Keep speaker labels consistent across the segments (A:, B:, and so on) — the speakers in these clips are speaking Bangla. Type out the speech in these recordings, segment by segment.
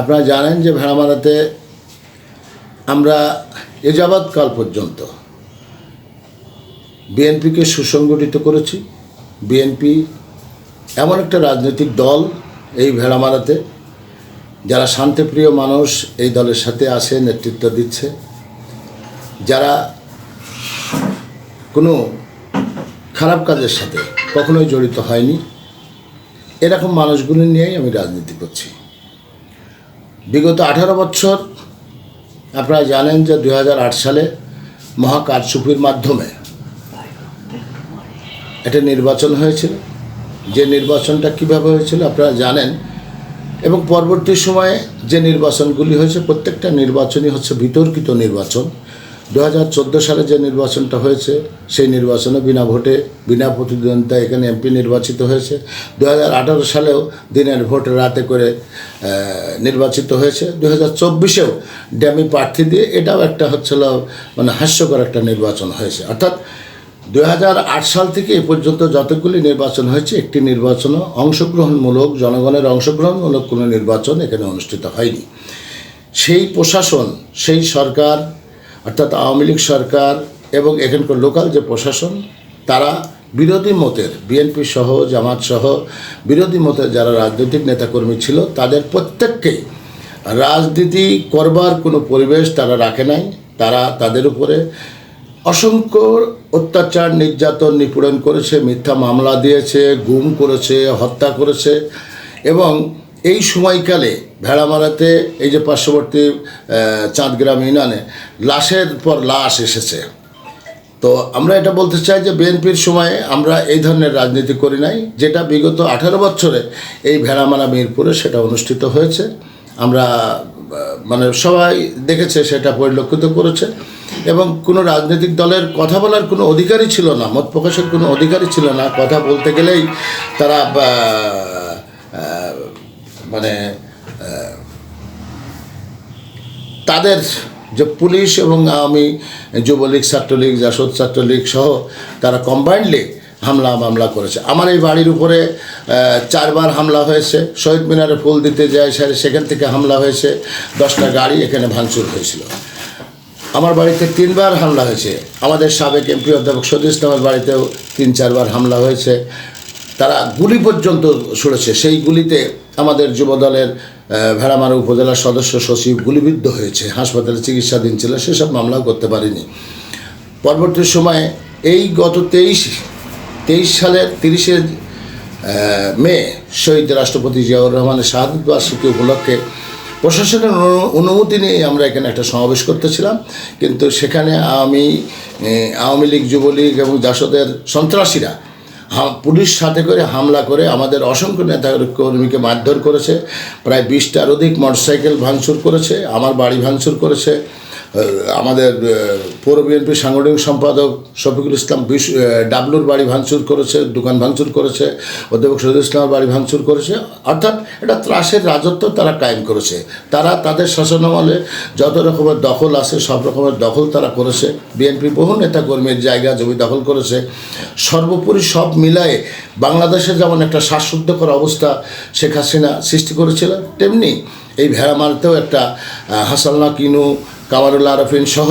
A: আপনারা জানেন যে ভেড়ামারাতে আমরা এ যাবৎকাল পর্যন্ত বিএনপিকে সুসংগঠিত করেছি। বিএনপি এমন একটা রাজনৈতিক দল এই ভেড়ামারাতে যারা শান্তিপ্রিয় মানুষ এই দলের সাথে আসে, নেতৃত্ব দিচ্ছে। যারা কোনো খারাপ কাজের সাথে কখনোই জড়িত হয়নি। এরকম মানুষগুলো নিয়েই আমি রাজনীতি করছি। বিগত আঠারো বছর আপনারা জানেন যে দু হাজার আট সালে মহাকারসুপির মাধ্যমে এটা নির্বাচন হয়েছিল। যে নির্বাচনটা কীভাবে হয়েছিল আপনারা জানেন এবং পরবর্তী সময়ে যে নির্বাচনগুলি হয়েছে, প্রত্যেকটা নির্বাচনই হচ্ছে বিতর্কিত নির্বাচন। দু হাজার চোদ্দ সালে যে নির্বাচনটা হয়েছে, সেই নির্বাচনে বিনা ভোটে, বিনা প্রতিদ্বন্দ্বিতা এখানে এমপি নির্বাচিত হয়েছে। দু হাজার আঠারো সালেও দিনের ভোট রাতে করে নির্বাচিত হয়েছে। দু হাজার চব্বিশেও ড্যামি প্রার্থী দিয়ে এটাও একটা হচ্ছিল মানে হাস্যকর একটা নির্বাচন হয়েছে। অর্থাৎ দু হাজার আট সাল থেকে এ পর্যন্ত যতগুলি নির্বাচন হয়েছে, একটি নির্বাচনও অংশগ্রহণমূলক, জনগণের অংশগ্রহণমূলক কোনো নির্বাচন এখানে অনুষ্ঠিত হয়নি। সেই প্রশাসন, সেই সরকার অর্থাৎ আওয়ামী লীগ সরকার এবং এখানকার লোকাল যে প্রশাসন, তারা বিরোধী মতের, বিএনপি সহ, জামাত সহ, বিরোধী মতের যারা রাজনৈতিক নেতাকর্মী ছিল, তাদের প্রত্যেককেই রাজনীতি করবার কোনো পরিবেশ তারা রাখে নাই। তারা তাদের উপরে অসংখ্য অত্যাচার, নির্যাতন নিপীড়ন করেছে, মিথ্যা মামলা দিয়েছে, গুম করেছে, হত্যা করেছে এবং এই সময়কালে ভেড়ামারাতে এই যে পার্শ্ববর্তী চাঁদগ্রাম ইউনিয়নে লাশের পর লাশ এসেছে। তো আমরা এটা বলতে চাই যে বিএনপির সময়ে আমরা এই ধরনের রাজনীতি করি নাই, যেটা বিগত আঠারো বছরে এই ভেড়ামারা মিরপুরে সেটা অনুষ্ঠিত হয়েছে। আমরা মানে সবাই দেখেছে সেটা পরিলক্ষিত করেছে এবং কোনো রাজনৈতিক দলের কথা বলার কোনো অধিকারই ছিল না, মত প্রকাশের কোনো অধিকারই ছিল না। কথা বলতে গেলেই তারা মানে তাদের যে পুলিশ এবং আওয়ামী যুবলীগ, ছাত্রলীগ, জাসদ ছাত্রলীগ সহ তারা কম্বাইন্ডলি হামলা মামলা করেছে। আমার এই বাড়ির উপরে চারবার হামলা হয়েছে। শহীদ মিনারে ফুল দিতে যায় সেখান থেকে হামলা হয়েছে। দশটা গাড়ি এখানে ভাঙচুর হয়েছিল। আমার বাড়িতে তিনবার হামলা হয়েছে। আমাদের সাবেক এমপি অধ্যাপক সদী ইসলামের বাড়িতেও তিন, চারবার হামলা হয়েছে। তারা গুলি পর্যন্ত ছুড়েছে। সেই গুলিতে আমাদের যুবদলের ভেড়ামারা উপজেলার সদস্য সচিব গুলিবিদ্ধ হয়েছে। হাসপাতালে চিকিৎসাধীন ছিল, সেসব মামলাও করতে পারিনি। পরবর্তী সময়ে এই গত তেইশ তেইশ সালের তিরিশে মে শহীদ রাষ্ট্রপতি জিয়াউর রহমানের শাহাদত বার্ষিকী উপলক্ষে প্রশাসনের অনুমতি নিয়ে আমরা এখানে একটা সমাবেশ করতেছিলাম। কিন্তু সেখানে আমি আওয়ামী লীগ, যুবলীগ এবং জাসদের সন্ত্রাসীরা পুলিশ সাথে করে হামলা করে আমাদের অসংখ্য নেতা কর্মীকে মারধর করেছে, প্রায় বিশটার অধিক মোটরসাইকেল ভাঙচুর করেছে, আমার বাড়ি ভাঙচুর করেছে। আমাদের পৌর বিএনপির সাংগঠনিক সম্পাদক শফিকুল ইসলাম বিশ ডাবলুর বাড়ি ভাঙচুর করেছে দোকান ভাঙচুর করেছে অধ্যাপক শহীদুল ইসলামের বাড়ি ভাঙচুর করেছে। অর্থাৎ এটা ত্রাসের রাজত্ব তারা কায়েম করেছে। তারা তাদের শাসনামলে যত রকমের দখল আছে সব রকমের দখল তারা করেছে। বিএনপি বহু নেতা কর্মীর জায়গা জমি দখল করেছে। সর্বোপরি সব মিলায়ে বাংলাদেশে যেমন একটা শ্বাসরুদ্ধকর অবস্থা শেখ হাসিনা সৃষ্টি করেছিল তেমনি এই ভেড়ামারতেও একটা আহ, হাসাল্লা কিনু কামারুল্লাহ আরফিন সহ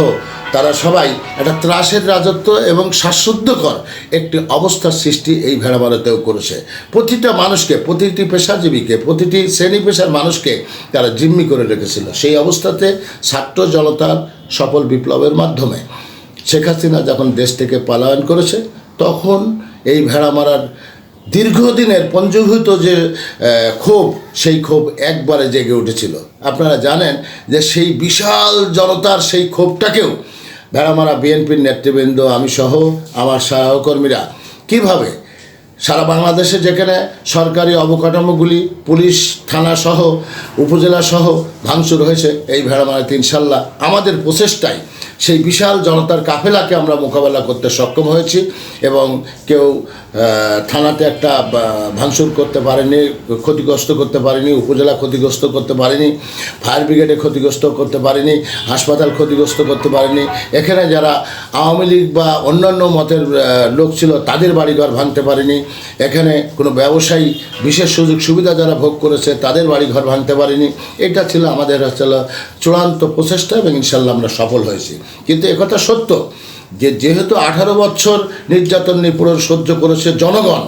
A: তারা সবাই একটা ত্রাসের রাজত্ব এবং শ্বাসরুদ্ধকর একটি অবস্থার সৃষ্টি এই ভেড়ামারাতেও করেছে। প্রতিটা মানুষকে, প্রতিটি পেশাজীবীকে, প্রতিটি শ্রেণি পেশার মানুষকে তারা জিম্মি করে রেখেছিল। সেই অবস্থাতে ছাত্র জনতার সফল বিপ্লবের মাধ্যমে শেখ হাসিনা যখন দেশ থেকে পলায়ন করেছে, তখন এই ভেড়া মারার দীর্ঘদিনের পঞ্জীভূত যে ক্ষোভ, সেই ক্ষোভ একবারে জেগে উঠেছিল। আপনারা জানেন যে সেই বিশাল জনতার সেই ক্ষোভটাকেও ভেড়ামারা বিএনপির নেতৃবৃন্দ, আমি সহ আমার সহকর্মীরা কীভাবে সারা বাংলাদেশে যেখানে সরকারি অবকাঠামোগুলি, পুলিশ, থানা সহ, উপজেলা সহ ভাঙচুর হয়েছে, এই ভেড়ামারাতে ইনশাল্লাহ আমাদের প্রচেষ্টায় সেই বিশাল জনতার কাফেলাকে আমরা মোকাবেলা করতে সক্ষম হয়েছি এবং কেউ থানাতে একটা ভাঙচুর করতে পারেনি, ক্ষতিগ্রস্ত করতে পারেনি, উপজেলা ক্ষতিগ্রস্ত করতে পারেনি, ফায়ার ব্রিগেডে ক্ষতিগ্রস্ত করতে পারেনি, হাসপাতাল ক্ষতিগ্রস্ত করতে পারেনি। এখানে যারা আওয়ামী লীগ বা অন্যান্য মতের লোক ছিল, তাদের বাড়িঘর ভাঙতে পারেনি। এখানে কোনো ব্যবসায়ী বিশেষ সুযোগ সুবিধা যারা ভোগ করেছে, তাদের বাড়ি ঘর ভাঙতে পারেনি। এটা ছিল আমাদের হচ্ছে চূড়ান্ত প্রচেষ্টা এবং ইনশাল্লাহ আমরা সফল হয়েছি। কিন্তু একথা সত্য যে যেহেতু আঠারো বছর নির্যাতন নিপীড়ন সহ্য করেছে জনগণ,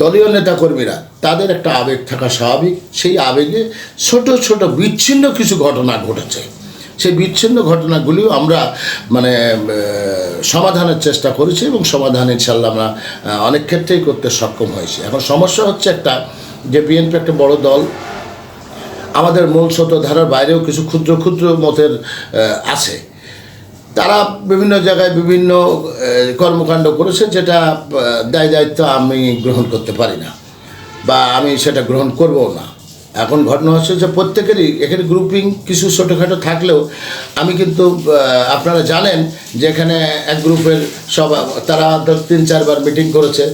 A: দলীয় নেতাকর্মীরা, তাদের একটা আবেগ থাকা স্বাভাবিক। সেই আবেগে ছোট ছোট, বিচ্ছিন্ন কিছু ঘটনা ঘটেছে। সেই বিচ্ছিন্ন ঘটনাগুলিও আমরা মানে সমাধানের চেষ্টা করেছি এবং সমাধান ইনশাল্লাহ আমরা অনেক ক্ষেত্রেই করতে সক্ষম হয়েছি। এখন সমস্যা হচ্ছে একটা যে বিএনপি একটা বড় দল, আমাদের মূল স্রোতধারার বাইরেও কিছু ক্ষুদ্র ক্ষুদ্র মতের আছে। তারা বিভিন্ন জায়গায় বিভিন্ন কর্মকাণ্ড করেছে যেটা দায় দায়িত্ব আমি গ্রহণ করতে পারি না বা আমি সেটা গ্রহণ করবও না। এখন ঘটনা হচ্ছে যে প্রত্যেকেরই, এখানে গ্রুপিং কিছু ছোটোখাটো থাকলেও আমি কিন্তু আপনারা জানেন যে এখানে এক গ্রুপের সব, তারা তিন চারবার মিটিং করেছে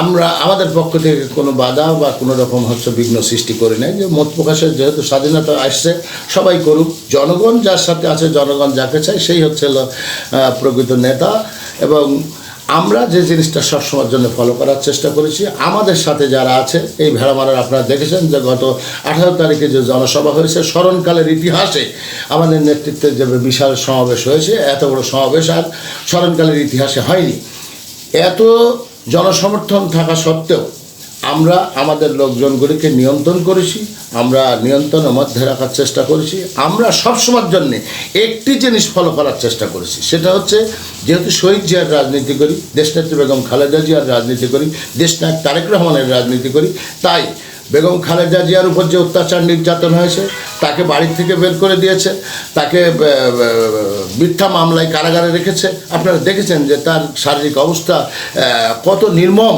A: আমরা আমাদের পক্ষ থেকে কোনো বাধা বা কোনো রকম হচ্ছে বিঘ্ন সৃষ্টি করি নাই। যে মত প্রকাশের যেহেতু স্বাধীনতা আসছে, সবাই করুক। জনগণ যার সাথে আছে, জনগণ যাকে চায়, সেই হচ্ছে প্রকৃত নেতা। এবং আমরা যে জিনিসটা সবসময়ের জন্য ফলো করার চেষ্টা করেছি, আমাদের সাথে যারা আছে, এই ভেড়ামারার আপনারা দেখেছেন যে গত আঠারো তারিখে যে জনসভা হয়েছে, স্মরণকালের ইতিহাসে আমাদের নেতৃত্বে যে বিশাল সমাবেশ হয়েছে, এত বড় সমাবেশ আর স্মরণকালের ইতিহাসে হয়নি। এত জনসমর্থন থাকা সত্ত্বেও আমরা আমাদের লোকজনগুলিকে নিয়ন্ত্রণ করেছি, আমরা নিয়ন্ত্রণের মধ্যে রাখার চেষ্টা করেছি, আমরা সবসময়ের জন্যে একটি জিনিস ফলো করার চেষ্টা করেছি, সেটা হচ্ছে যেহেতু শহীদ জিয়ার রাজনীতি করি, দেশনেত্রী বেগম খালেদা জিয়ার রাজনীতি করি, দেশনায়ক তারেক রহমানের রাজনীতি করি, তাই বেগম খালেদা জিয়ার উপর যে অত্যাচার নির্যাতন হয়েছে, তাকে বাড়ি থেকে বের করে দিয়েছে, তাকে মিথ্যা মামলায় কারাগারে রেখেছে। আপনারা দেখেছেন যে তার শারীরিক অবস্থা কত নির্মম।